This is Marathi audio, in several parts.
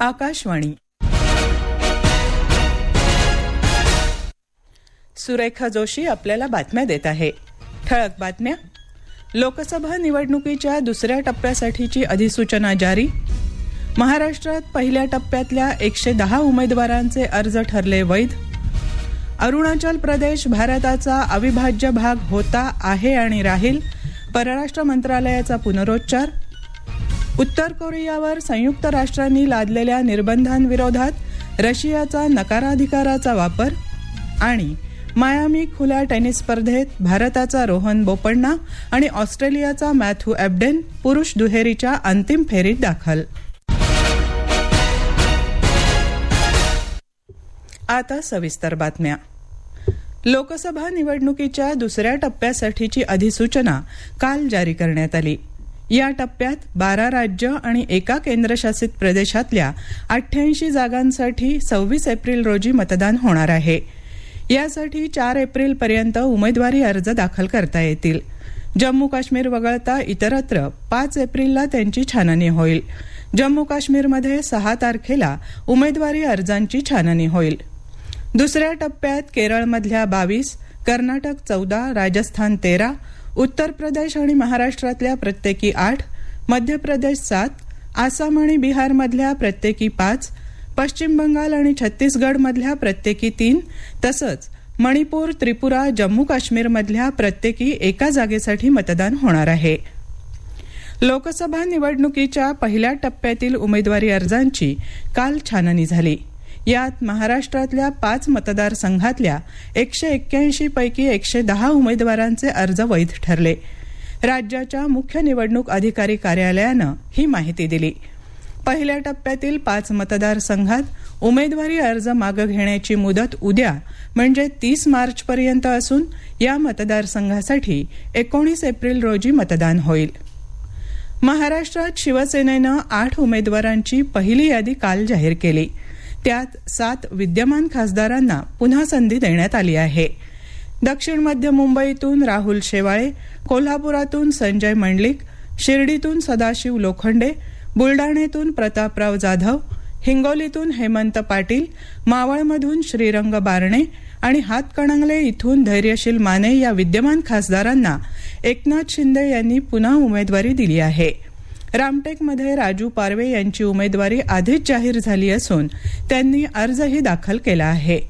आकाशवाणी. सुरेखा जोशी आपल्याला बातम्या देत आहे. ठळक बातम्या. लोकसभा निवडणुकीच्या दुसऱ्या टप्प्यासाठीची अधिसूचना जारी. महाराष्ट्रात पहिल्या टप्प्यातल्या एकशे दहा उमेदवारांचे अर्ज ठरले वैध. अरुणाचल प्रदेश भारताचा अविभाज्य भाग होता आहे आणि राहील. परराष्ट्र मंत्रालयाचा पुनरोच्चार. उत्तर कोरियावर संयुक्त राष्ट्रांनी लादलेल्या निर्बंधांविरोधात रशियाचा नकाराधिकाराचा वापर आणि मायामी खुल्या टेनिस स्पर्धेत भारताचा रोहन बोपण्णा आणि ऑस्ट्रेलियाचा मॅथ्यू एबडेन पुरुष दुहेरीच्या अंतिम फेरीत दाखल. आता सविस्तर बातम्या. लोकसभा निवडणुकीच्या दुसऱ्या टप्प्यासाठीची अधिसूचना काल जारी करण्यात आली. या टप्प्यात बारा राज्य आणि एका केंद्रशासित प्रदेशातल्या अठ्ठ्याऐंशी जागांसाठी सव्वीस एप्रिल रोजी मतदान होणार आहे. यासाठी चार एप्रिलपर्यंत उमेदवारी अर्ज दाखल करता येतील. जम्मू काश्मीर वगळता इतरत्र पाच एप्रिलला त्यांची छाननी होईल. जम्मू काश्मीरमध्ये सहा तारखेला उमेदवारी अर्जांची छाननी होईल. दुसऱ्या टप्प्यात केरळमधल्या बावीस कर्नाटक चौदा राजस्थान तेरा उत्तर प्रदेश आणि महाराष्ट्रातल्या प्रत्येकी आठ मध्य प्रदेश सात आसाम आणि बिहारमधल्या प्रत्येकी पाच पश्चिम बंगाल आणि छत्तीसगडमधल्या प्रत्येकी तीन तसंच मणिपूर त्रिपुरा जम्मू काश्मीरमधल्या प्रत्येकी एका जागेसाठी मतदान होणार आहे. लोकसभा निवडणुकीच्या पहिल्या टप्प्यातील उमेदवारी अर्जांची काल छाननी झाली. यात महाराष्ट्रातल्या पाच मतदारसंघातल्या एकशे एक्क्याऐंशी पैकी एकशे दहा उमेदवारांचे अर्ज वैध ठरले. राज्याच्या मुख्य निवडणूक अधिकारी कार्यालयानं ही माहिती दिली. पहिल्या टप्प्यातील पाच मतदारसंघात उमेदवारी अर्ज मागं घेण्याची मुदत उद्या म्हणजे तीस मार्चपर्यंत असून या मतदारसंघासाठी एकोणीस एप्रिल रोजी मतदान होईल. महाराष्ट्रात शिवसेनेनं आठ उमेदवारांची पहिली यादी काल जाहीर केली. त्यात सात विद्यमान खासदारांना पुन्हा संधी देण्यात आली आहे. दक्षिण मध्य मुंबईतून राहुल शेवाळे कोल्हापुरातून संजय मंडलिक शिर्डीतून सदाशिव लोखंडे बुलडाणेतून प्रतापराव जाधव हिंगोलीतून हेमंत पाटील मावळमधून श्रीरंग बारणे आणि हातकणंगले इथून धैर्यशील माने या विद्यमान खासदारांना एकनाथ शिंदे यांनी पुन्हा उमेदवारी दिली आहे. रामटेकमध्ये राजू पारवे यांची उमेदवारी आधीच जाहीर झाली असून त्यांनी अर्जही दाखल केला आहे.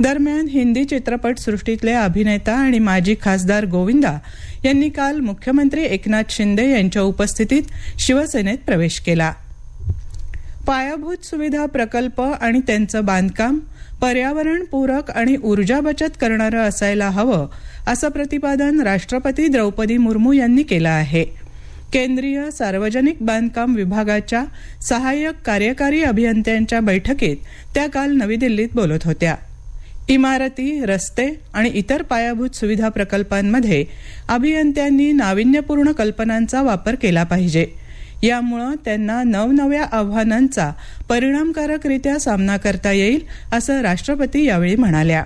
दरम्यान हिंदी चित्रपट सृष्टीतले अभिनेता आणि माजी खासदार गोविंदा यांनी काल मुख्यमंत्री एकनाथ शिंदे यांच्या उपस्थितीत शिवसेनेत प्रवेश केला. पायाभूत सुविधा प्रकल्प आणि त्यांचं बांधकाम पर्यावरणपूरक आणि ऊर्जा बचत करणारं असायला हवं असं प्रतिपादन राष्ट्रपती द्रौपदी मुर्मू यांनी केलं आहे. केंद्रीय सार्वजनिक बांधकाम विभागाच्या सहाय्यक कार्यकारी अभियंत्यांच्या बैठकीत त्या काल नवी दिल्लीत बोलत होत्या. इमारती रस्ते आणि इतर पायाभूत सुविधा प्रकल्पांमध्ये अभियंत्यांनी नाविन्यपूर्ण कल्पनांचा वापर केला पाहिजे. यामुळं त्यांना नवनव्या आव्हानांचा परिणामकारकरित्या सामना करता येईल असं राष्ट्रपती यावेळी म्हणाल्या.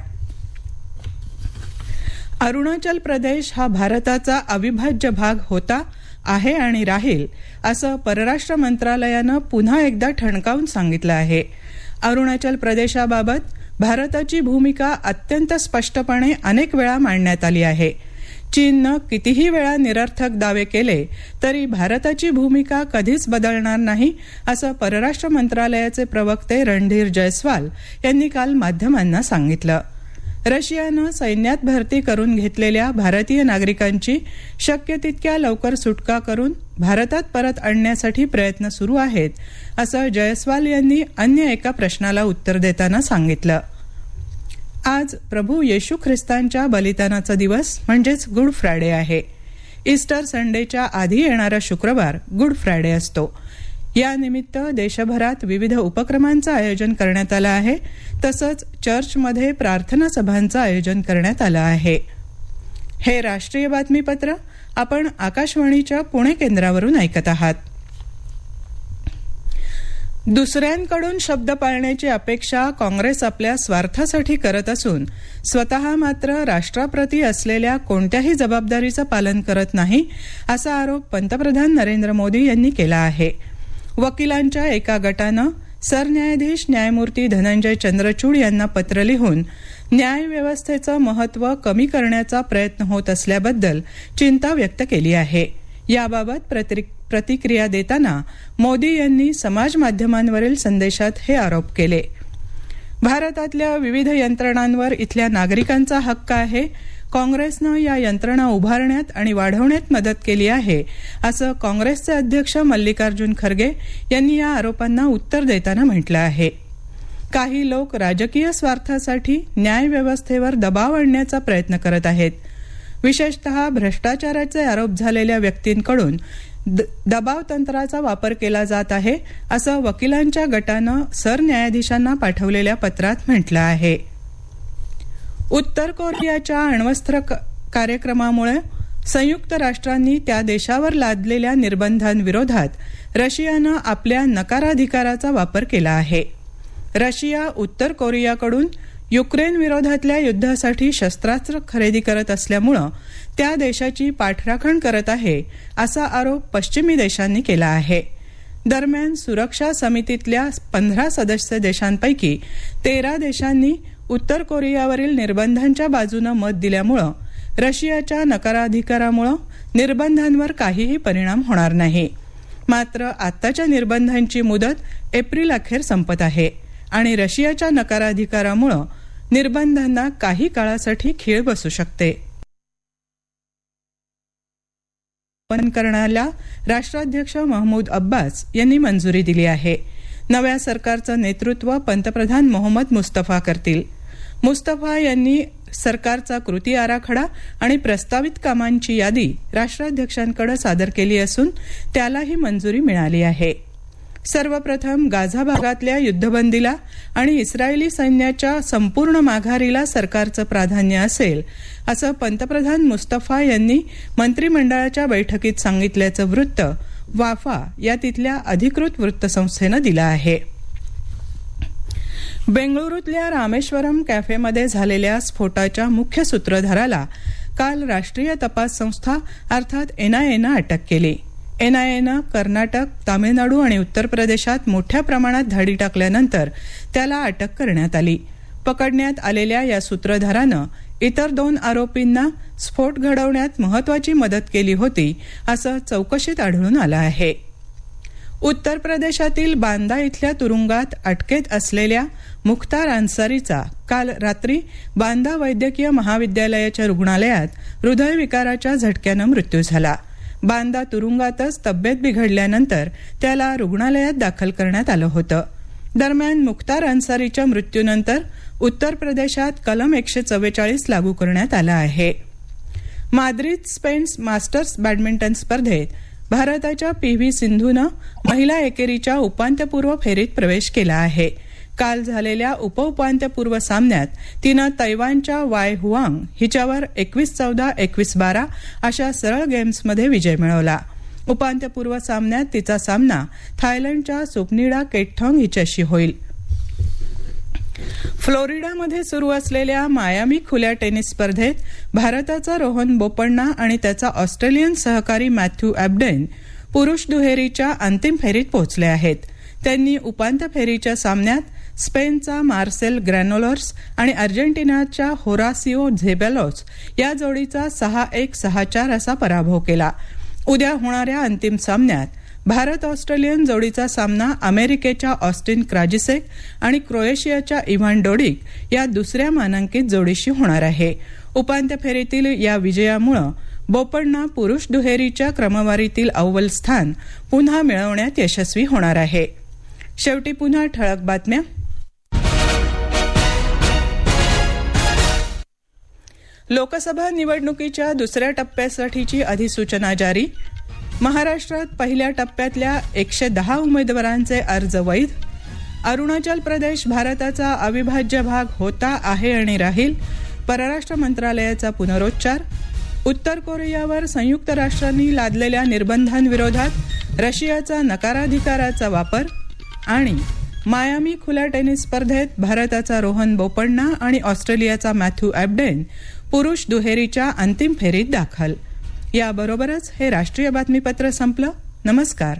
अरुणाचल प्रदेश हा भारताचा अविभाज्य भाग होता आहे आणि राहील असं परराष्ट्र मंत्रालयानं पुन्हा एकदा ठणकावून सांगितलं आहे. अरुणाचल प्रदेशाबाबत भारताची भूमिका अत्यंत स्पष्टपणे अनेक वेळा मांडण्यात आली आहे. चीननं कितीही वेळा निरर्थक दावे केले तरी भारताची भूमिका कधीच बदलणार नाही असं परराष्ट्र मंत्रालयाचे प्रवक्ते रणधीर जयस्वाल यांनी काल माध्यमांना सांगितलं. रशियानं सैन्यात भरती करून घेतलेल्या भारतीय नागरिकांची शक्य तितक्या लवकर सुटका करून भारतात परत आणण्यासाठी प्रयत्न सुरू आहेत असं जयस्वाल यांनी अन्य एका प्रश्नाला उत्तर देताना सांगितलं. आज प्रभू येशू ख्रिस्तांच्या बलिदानाचा दिवस म्हणजेच गुड फ्रायडे आहे. ईस्टर संडेच्या आधी येणारा शुक्रवार गुड फ्रायडे असतो. यानिमित्त देशभरात विविध उपक्रमांचं आयोजन करण्यात आलं आहे. तसंच चर्चमध्ये प्रार्थना सभांचं आयोजन करण्यात आलं आहे. हे राष्ट्रीय बातमीपत्र आपण आकाशवाणीच्या पुणे केंद्रावरून ऐकत आहात. दुसऱ्यांकडून शब्द पाळण्याची अपेक्षा काँग्रेस आपल्या स्वार्थासाठी करत असून स्वतः मात्र राष्ट्राप्रती असलेल्या कोणत्याही जबाबदारीचं पालन करत नाही असा आरोप पंतप्रधान नरेंद्र मोदी यांनी केला आहे. वकिलांच्या एका गटानं सरन्यायाधीश न्यायमूर्ती धनंजय चंद्रचूड यांना पत्र लिहून न्यायव्यवस्थेचं महत्त्व कमी करण्याचा प्रयत्न होत असल्याबद्दल चिंता व्यक्त केली आहे. याबाबत प्रतिक्रिया देताना मोदी यांनी समाज माध्यमांवरील संदेशात हे आरोप केले. भारतातल्या विविध यंत्रणांवर इथल्या नागरिकांचा हक्क आहे. काँग्रेसनं या यंत्रणा उभारण्यात आणि वाढवण्यात मदत केली आहे असं काँग्रेसचे अध्यक्ष मल्लिकार्जुन खरगे यांनी या आरोपांना उत्तर देताना म्हटलं आहे. काही लोक राजकीय स्वार्थासाठी न्यायव्यवस्थेवर दबाव आणण्याचा प्रयत्न करत आहेत. विशेषतः भ्रष्टाचाराचे आरोप झालेल्या व्यक्तींकडून दबाव तंत्राचा वापर केला जात आहे असं वकिलांच्या गटानं सरन्यायाधीशांना पाठवलेल्या पत्रात म्हटलं आहे. उत्तर कोरियाच्या अण्वस्त्र कार्यक्रमामुळे संयुक्त राष्ट्रांनी त्या देशावर लादलेल्या निर्बंधांविरोधात रशियानं आपल्या नकाराधिकाराचा वापर केला आहे. रशिया उत्तर कोरियाकडून युक्रेन विरोधातल्या युद्धासाठी शस्त्रास्त्र खरेदी करत असल्यामुळं त्या देशाची पाठराखण करत आहे असा आरोप पश्चिमी देशांनी केला आहे. दरम्यान सुरक्षा समितीतल्या पंधरा सदस्य देशांपैकी तेरा देशांनी उत्तर कोरियावरील निर्बंधांच्या बाजूनं मत दिल्यामुळं रशियाच्या नकाराधिकारामुळं निर्बंधांवर काहीही परिणाम होणार नाही. मात्र आत्ताच्या निर्बंधांची मुदत एप्रिल अखेर संपत आहे आणि रशियाच्या नकाराधिकारामुळं निर्बंधांना काही काळासाठी खीळ बसू शकते. करण्याला राष्ट्राध्यक्ष महमूद अब्बास यांनी मंजुरी दिली आहे. नव्या सरकारचं नेतृत्व पंतप्रधान मोहम्मद मुस्तफा करतील. मुस्तफा यांनी सरकारचा कृती आराखडा आणि प्रस्तावित कामांची यादी राष्ट्राध्यक्षांकडे सादर केली असून त्यालाही मंजुरी मिळाली आहे. सर्वप्रथम गाझा भागातल्या युद्धबंदीला आणि इस्रायली सैन्याच्या संपूर्ण माघारीला सरकारचं प्राधान्य असेल असं पंतप्रधान मुस्तफा यांनी मंत्रिमंडळाच्या बैठकीत सांगितल्याचं वृत्त वाफा या तिथल्या अधिकृत वृत्तसंस्थेनं दिलं आहे. बेंगळुरूतल्या रामेश्वरम कॅफेमध्ये झालेल्या स्फोटाच्या मुख्य सूत्रधाराला काल राष्ट्रीय तपास संस्था अर्थात एनआयएनं अटक केली. एनआयएनं कर्नाटक तामिळनाडू आणि उत्तर प्रदेशात मोठ्या प्रमाणात धाडी टाकल्यानंतर त्याला अटक करण्यात आली. पकडण्यात आलेल्या या सूत्रधारानं इतर दोन आरोपींना स्फोट घडवण्यात महत्वाची मदत केली होती असं चौकशीत आढळून आलं आहे. उत्तर प्रदेशातील बांदा इथल्या तुरुंगात अटकेत असलेल्या मुख्तार अन्सारीचा काल रात्री बांदा वैद्यकीय महाविद्यालयाच्या रुग्णालयात हृदयविकाराच्या झटक्यानं मृत्यू झाला. बांदा तुरुंगातच तब्येत बिघडल्यानंतर त्याला रुग्णालयात दाखल करण्यात आलं होतं. दरम्यान मुख्तार अन्सारीच्या मृत्यूनंतर उत्तर प्रदेशात कलम एकशे चव्वेचाळीस लागू करण्यात आला आहे. माद्रिद स्पेन्स मास्टर्स बॅडमिंटन स्पर्धेत भारताच्या पी व्ही सिंधूनं महिला एकेरीच्या उपांत्यपूर्व फेरीत प्रवेश केला आहे. काल झालेल्या उपउपांत्यपूर्व सामन्यात तिनं तैवानच्या वाय हुआंग हिच्यावर एकवीस चौदा एकवीस बारा अशा सरळ गेम्समध्ये विजय मिळवला. उपांत्यपूर्व सामन्यात तिचा सामना थायलंडच्या सुपनिडा केटथॉंग हिच्याशी होईल. फ्लोरिडामध्ये सुरू असलेल्या मायामी खुल्या टेनिस स्पर्धेत भारताचा रोहन बोपण्णा आणि त्याचा ऑस्ट्रेलियन सहकारी मॅथ्यू अॅबडेन पुरुष दुहेरीच्या अंतिम फेरीत पोहोचले आहेत. त्यांनी उपांत्य फेरीच्या सामन्यात स्पेनचा मार्सेल ग्रॅनोलर्स आणि अर्जेंटिनाच्या होरासिओ झेबेलोस या जोडीचा सहा एक सहा चार असा पराभव केला. उद्या होणाऱ्या अंतिम सामन्यात भारत ऑस्ट्रेलियन जोडीचा सामना अमेरिकेच्या ऑस्टिन क्राजिसेक आणि क्रोएशियाच्या इव्हान डोडिक या दुसऱ्या मानांकित जोडीशी होणार आहे. उपांत्य फेरीतील या विजयामुळं बोपण्णा पुरुष दुहेरीच्या क्रमवारीतील अव्वल स्थान पुन्हा मिळवण्यात यशस्वी होणार आहे. शेवटी पुन्हा ठळक बातम्या. लोकसभा निवडणुकीच्या दुसऱ्या टप्प्यासाठीची अधिसूचना जारी. महाराष्ट्रात पहिल्या टप्प्यातल्या एकशे दहा उमेदवारांचे अर्ज वैध. अरुणाचल प्रदेश भारताचा अविभाज्य भाग होता आहे आणि राहील. परराष्ट्र मंत्रालयाचा पुनरोच्चार. उत्तर कोरियावर संयुक्त राष्ट्रांनी लादलेल्या निर्बंधांविरोधात रशियाचा नकाराधिकाराचा वापर आणि मायामी खुल्या टेनिस स्पर्धेत भारताचा रोहन बोपण्णा आणि ऑस्ट्रेलियाचा मॅथ्यू ॲबडेन पुरुष दुहेरीच्या अंतिम फेरीत दाखल. याबरोबरच हे राष्ट्रीय बातमीपत्र संपलं. नमस्कार.